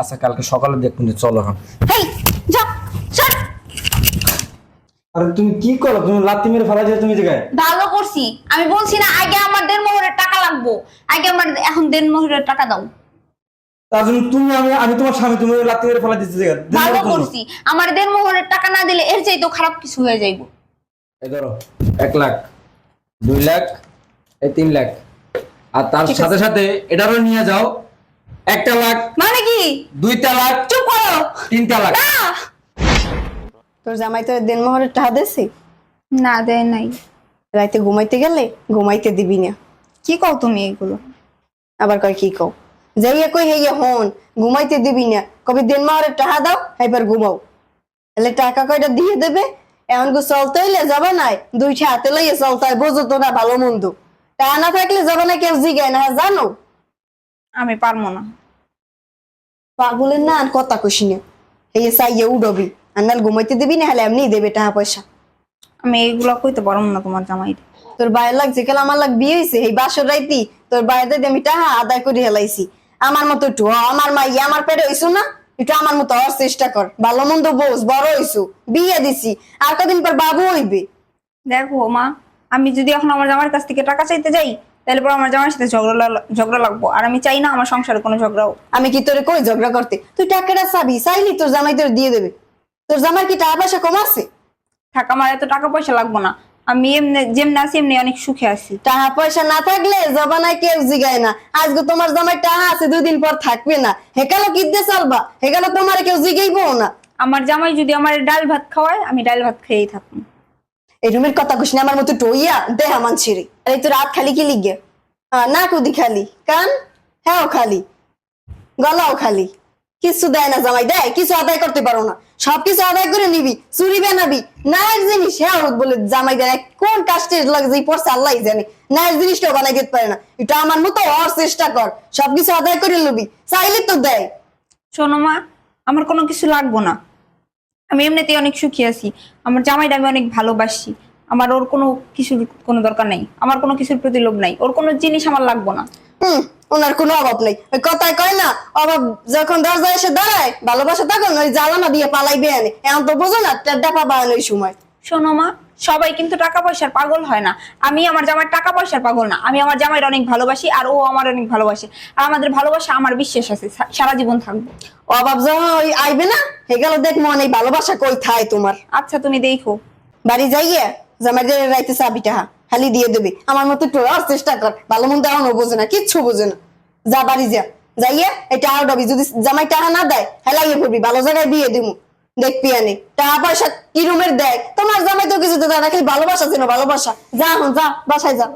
আচ্ছা কালকে সকালে দেখুন যে চলো এখন। হেই যা চল আরে তুমি কি করো? তুমি লাত্তি মেরে ফেলা যায় তুমি জায়গায়। ভালো করছি। আমি বলছি না আগে আমার দেড় মোহরের টাকা লাগবো। আগে আমার এখন দেড় মোহরের টাকা দাও। তার জন্য তুমি আমি আমি তোমার স্বামী তুমি লাত্তি মেরে ফেলা দিচ্ছি জায়গা ভালো করছি। আমার দেড় মোহরের টাকা না দিলে এর চাইতেও খারাপ কিছু হয়ে যাইব। এই ধরো এক লাখ দুই লাখ এই তিন লাখ। আর তার সাথে সাথে এটারও নিয়ে যাও। একটা লাখ মানে কি? দুইটা লাখ চুপ করো। তিনটা লাখ। না। তোর জামাই তোর দেনমোহরের টাকা দেছি না দেয় নাই। রাইতে ঘুমাইতে গেলে ঘুমাইতে দিবি না। কি কও তুমি এগুলো? আবার কয় কি কও? যাইয়া কই হেইয়া হন ঘুমাইতে দিবি না। কবে দেনমোহরের টাকা দাও এবার ঘুমাও। তাহলে টাকা কয়টা দিয়ে দেবে? এমন কো চলতে হইলে যাবে নাই দুইটা হাতে লইয়া চলতে হয় বোঝো তো না ভালো মন্দ। টাকা না থাকলে যাবে না কেউ জিগায় না জানো? আমি পারব না। পাগলের না আর কথা কষি না। হেয়ে চাইয়া উডবি আর নাহলে ঘুমাইতে দিবি না হলে এমনি দেবে টাকা পয়সা। আমি এগুলো কইতে পারব না তোমার জামাই। তোর বাইরে লাগছে কাল আমার লাগ বিয়ে হয়েছে এই বাসর রাইতি তোর বাইরে আমি টাহা আদায় করে হেলাইছি। আমার মতো একটু আমার মাই আমার পেটে হইছু না? একটু আমার মতো হওয়ার চেষ্টা কর। ভালো মন্দ বোঝ বড় হইছু বিয়ে দিছি আর কদিন পর বাবু হইবে। দেখো মা আমি যদি এখন আমার জামাইয়ের কাছ থেকে টাকা চাইতে যাই তাহলে পর আমার জামাইয়ের সাথে ঝগড়া ঝগড়া লাগবো। আর আমি চাই না আমার সংসারে কোনো ঝগড়াও আমি কি তোরে কই ঝগড়া করতে? তুই টাকাটা চাবি চাইলি তোর জামাই তোর দিয়ে দেবে। তোর জামাই কি টাকা পয়সা কম আছে? থাকা আমার এত টাকা পয়সা লাগবো না। আমি এমনি যেমনি আছি এমনি অনেক সুখে আছি। টাকা পয়সা না থাকলে জবানায় কেউ জিগায় না। আজকে তোমার জামাই টাকা আছে দুই দিন পর থাকবে না। হেকালো কি দিয়ে চলবা। হেকালো তোমার কেউ জিগাইবো না। আমার জামাই যদি আমার ডাল ভাত খাওয়ায় আমি ডাল ভাত খেয়েই থাকব। এই রুমের কথা না, আমার মতো টইয়া দেহা মানছিরি। আরে তুই রাত খালি কি লিগে? না কুদি খালি। কান? হ্যাঁ খালি। গলাও খালি। কিছু দেয় না জামাই। দেয় কিছু আদায় করতে পারো না। সবকিছু আদায় করে নিবি, চুরি বানাবি। না এক জিনিস হ্যাঁ বলে জামাই দেয়। কোন কাস্টে লাগে যে পড়ছে, আল্লাহ জানে। না এক জিনিসটাও বানাই দিতে পারে না। এটা আমার মতো হওয়ার চেষ্টা কর। সবকিছু আদায় করে নিবি। চাইলে তো দেয়। শোনো মা, আমার কোনো কিছু লাগবো না। আমি এমনিতেই অনেক সুখী আছি। আমার জামাইটা আমি অনেক ভালোবাসি। আমার ওর কোনো কিছুর কোনো দরকার নাই। আমার কোনো কিছুর প্রতি লোভ নাই। ওর কোনো জিনিস আমার লাগবো না। হুম ওনার কোনো অভাব নেই। ওই কথায় কয় না অভাব যখন দরজা এসে দাঁড়ায় ভালোবাসা তখন ওই জ্বালানা দিয়ে পালাইবে আনে এখন তো বোঝো না পাবা ওই সময়। শোনো মা সবাই কিন্তু টাকা পয়সার পাগল হয় না। আমি আমার জামাই টাকা পয়সার পাগল না। আমি আমার জামাইয়ের অনেক ভালোবাসি আর ও আমার অনেক ভালোবাসে। আর আমাদের ভালোবাসা আমার বিশ্বাস আছে সারা জীবন থাকব। অভাব যখন ওই আইবে না? হে গেল দেখ মনে ভালোবাসা কই থায় তোমার? আচ্ছা তুমি দেখো। বাড়ি যাইয়ে জামাইদের রাইতে চাবিটা হা খালি দিয়ে দেবে। আমার মতো একটু চেষ্টা কর। ভালো মন্দ এখনও বোঝে না কিচ্ছু বোঝে না। যা বাড়ি যা। যাইয়ে এটা আর ডাবি যদি জামাই টাকা না দেয় হেলাইয়ে পড়বি। ভালো জায়গায় বিয়ে দিমু। দেখবি আনে টাকা পয়সা কি রুমের দেয় তোমার জামাই তো কিছু না খালি ভালোবাসা যেন ভালোবাসা। যা এখন যা বাসায় যা।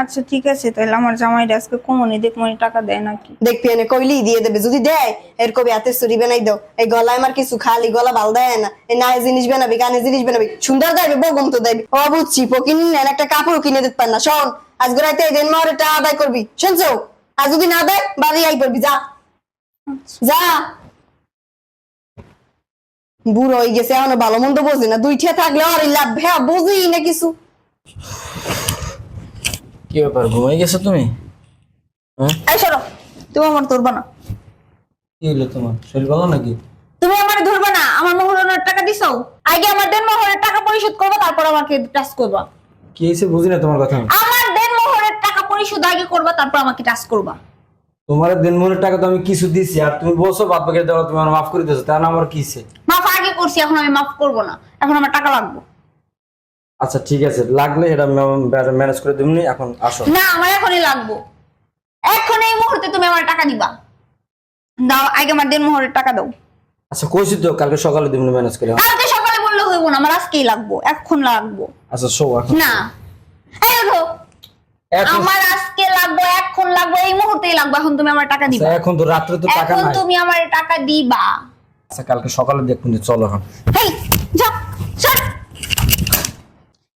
আচ্ছা ঠিক আছে তাহলে আমার জামাইটা আজকে কমনি দেখমনি টাকা দেয় নাকি। দেখবি এনে কইলি দিয়ে দেবে। যদি দেয় এর কবি হাতে চুরি বানাই দাও। এই গলায় আমার কিছু খালি গলা ভালো দেয় না। এই না জিনিস বানাবি কানে জিনিস বানাবি সুন্দর দেবে বগম তো দেবে। ও বুঝছি পকিন একটা কাপড় কিনে দিতে পার না। শোন আজ রাইতে এই দিন মারে টাকা আদায় করবি শুনছো? আর যদি না দেয় বাড়ি আই পড়বি যা। যা। বুড়ো হয়ে গেছে এখনও ভালো মন্দ বোঝে না। দুইটা থাকলে আর লাভ হ্যাঁ বুঝি না কিছু। কি ব্যাপার ঘুমাই গেছো তুমি? হ্যাঁ? এই সরো তুমি আমার ধরবা না। কি হলো তোমার? শরীর ভালো নাকি? তুমি আমার ধরবা না আমার মোহরের টাকা দিছো? আগে আমার দেন মোহরের টাকা পরিশোধ করবা তারপর আমাকে টাচ করবা। কি হয়েছে বুঝি না তোমার কথা। আমার দেন মোহরের টাকা পরিশোধ আগে করবা তারপর আমাকে টাচ করবা। তোমার দিনমনের টাকা তো আমি কিছু দিছি আর তুমি বলছো বাদ বাকি দেওয়া তুমি আমার মাফ করে দিয়েছ তার আমার কি হইছে? মাফ আগে করছি এখন আমি মাফ করব না। এখন আমার টাকা লাগবে। আচ্ছা ঠিক আছে। লাগলে এটা ম্যানেজ করে দিবনি এখন আসো না আমার এখনই লাগবো। এখন এই মুহূর্তে তুমি আমার টাকা দিবা। দাও আগে আমার দেন মোহরের টাকা দাও। আচ্ছা কইছি তো কালকে সকালে দিবনি ম্যানেজ করে কালকে সকালে বললে হইব না আমার আজকেই লাগবো এখন লাগবো। আচ্ছা শো এখন না। এই। এখন আমার আজকে লাগবে এখন লাগবে এই মুহূর্তেই লাগবে এখন তুমি আমার টাকা দিবা। আচ্ছা, এখন তো রাত্রে তো টাকা নাই। এখন তুমি আমার টাকা দিবা। আচ্ছা কালকে সকালে দেখুন যে চলো এখন। যা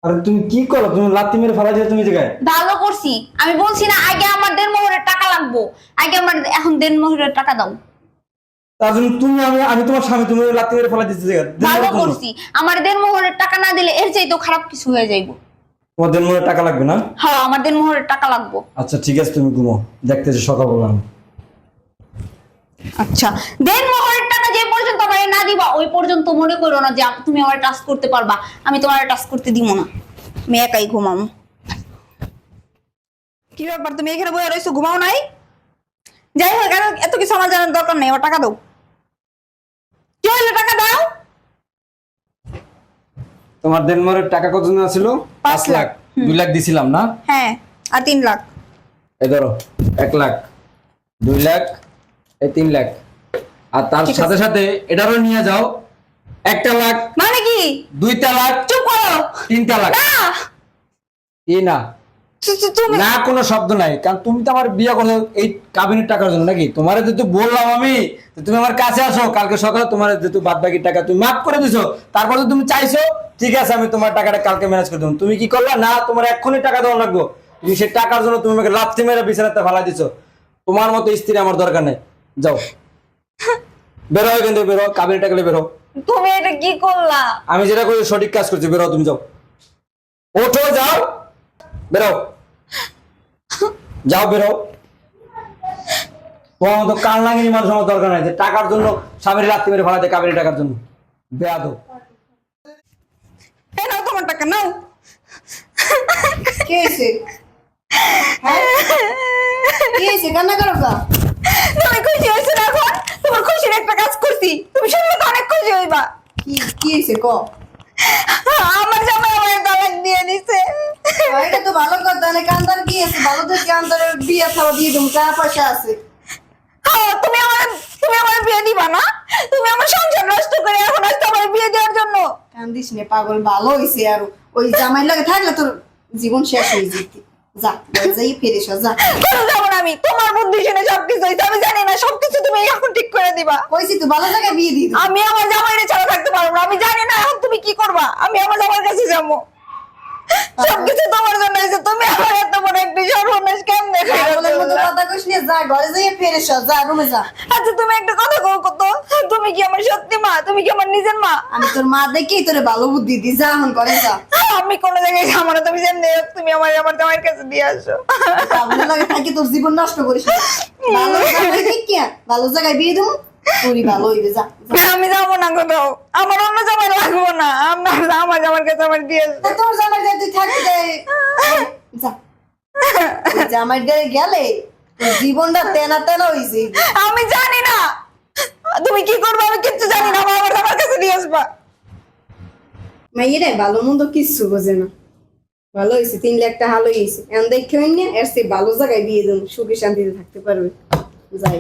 আরে তুমি কি করো? তুমি লাত্তি মেরে ফেলা যায় তুমি জায়গায়? ভালো করছি। আমি বলছি না আগে আমার দেড় মোহরের টাকা লাগবো। আগে আমার এখন দেড় মোহরের টাকা দাও। তার জন্য তুমি আমি আমি তোমার স্বামী তুমি লাত্তি মেরে ফেলা দিচ্ছি জায়গায়। ভালো করছি। আমার দেড় মোহরের টাকা না দিলে এর চাইতেও খারাপ কিছু হয়ে যাইবো। তোমার দিনমনের টাকা লাগবে না? হ্যাঁ আমার দেড় মোহরের টাকা লাগবো। আচ্ছা ঠিক আছে তুমি ঘুমো। দেখতেছি সকালবেলা আমি। আচ্ছা দেন মোহরের টাকা যে পর্যন্ত আমার না দিবা ওই পর্যন্ত মনে করো না যে তুমি আমার টাচ করতে পারবা। আমি তোমার টাচ করতে দিব না। আমি একাই ঘুমাবো কি ব্যাপার? তুমি এখানে বসে রয়েছো ঘুমাও নাই? যাই হোক এত- এত কিছু আমার জানার দরকার নেই আমার টাকা দাও। কি হলো টাকা দাও? তোমার টাকা কত না ছিল পাঁচ লাখ। দুই লাখ দিছিলাম না? হ্যাঁ আর তিন লাখ। এই ধরো এক লাখ দুই লাখ এই তিন লাখ। আর তার সাথে সাথে এটারও নিয়ে যাও। একটা লাখ মানে কি? দুইটা লাখ চুপ করো। তিনটা লাখ। না। কি না। না কোনো শব্দ নাই। কারণ তুমি তো আমার বিয়ে করছ এই কাবিনের টাকার জন্য নাকি? তোমার যেহেতু বললাম আমি তুমি আমার কাছে আসো। কালকে সকালে তোমার যেহেতু বাদ বাকি টাকা তুমি মাফ করে দিছো তারপর তো তুমি চাইছো ঠিক আছে আমি তোমার টাকাটা কালকে ম্যানেজ করে দেবো। তুমি কি করলা? না তোমার এক্ষুনি টাকা দেওয়া লাগবে। তুমি সেই টাকার জন্য তুমি আমাকে লাথি মেরে বিছানাতে ফালা দিছো। তোমার মতো স্ত্রী আমার দরকার নেই। যাও। বেরো এখান থেকে বেরো কাবিনের টাকা বেরো তুমি এটা কি করলা? আমি যেটা করি সঠিক কাজ করছি বেরো তুমি যাও। ওঠো যাও। বেরো যাও বেরো তোমার মতো লাগেনি মানুষ আমার দরকার নাই টাকার জন্য স্বামীর রাত্রি মেরে ভাড়া দেয় কাবেরি টাকার জন্য। বেয়াদ এই নাও তোমার টাকা নাও। কি হয়েছে? হ্যাঁ? কি হয়েছে? কান্না করো তুমি খুশি হয়েছো না এখন? তোমার খুশির একটা কাজ করছি। তুমি শুনলে তো অনেক খুশি হইবা। কি কি হয়েছে ক? আমার জামাই আমার তালাক দিয়ে দিছে। এটা তো ভালো কথা না কান্দার কি আছে? ভালো তো বিয়ে থাবা দিয়ে দেবো টাকা পয়সা আছে। তুমি আমার তুমি আমার বিয়ে দিবা না? তুমি আমার সংসার নষ্ট করে এখন আসতে আমার বিয়ে দেওয়ার জন্য। কান্দিস নে পাগল ভালো হয়েছে আর। ওই জামাই লাগে থাকলে তোর জীবন শেষ হয়ে যেত। যা যাই ফিরে যা। যাব না আমি? তোমার বুদ্ধি শুনে সবকিছু হয়েছে আমি জানি না সবকিছু তুমি এখন ঠিক করে দিবা। কইছি তো ভালো জায়গায় বিয়ে দিয়ে আমি আমার জামাইরে ছাড়া থাকতে পারব না আমি জানি না এখন তুমি কি করবা। আমি আমার জামাইয়ের কাছে যাব। সবকিছু তোমার জন্য হয়েছে তুমি আমার এত বড় একটি সর্বনাশ কেমনে কথা কইস নে যা ঘরে যা রুমে যা। আচ্ছা তুমি একটা কথা কও কত? তুমি কি আমার সত্যি মা? তুমি কি আমার নিজের মা? আমি তোর মা দেখেই তোরে ভালো বুদ্ধি দি যা এখন ঘরে যা। আমি কোনো জায়গায় যাব না তুমি যেমনি তুমি আমার আমার জামাইয়ের কাছে দিয়ে আসো। পাগলের লাগে থাকি তোর জীবন নষ্ট করিস ভালো ঠিক কি ভালো জায়গায় বিয়ে দেবো ভালো হইবে যা। আমি যাব না কোথাও আমার অন্য জামাই লাগবো না আমার আমার জামার কাছে আমার দিয়ে তোর জামাই থাকতে যা। ওই গায়ে গেলে জীবনটা তেনা তেনা হইছে। আমি জানি না। তুমি কি করবে আমি কিচ্ছু জানি না আমার আমার জামার কাছে দিয়ে আসবা মাইরে ভালো মন্দ কিচ্ছু বোঝে না। ভালো হয়েছে তিন লাখ টাকা ভালো হয়েছে এখন দেখে এর সে ভালো জায়গায় বিয়ে দেবো সুখে শান্তিতে থাকতে পারবে। যাই।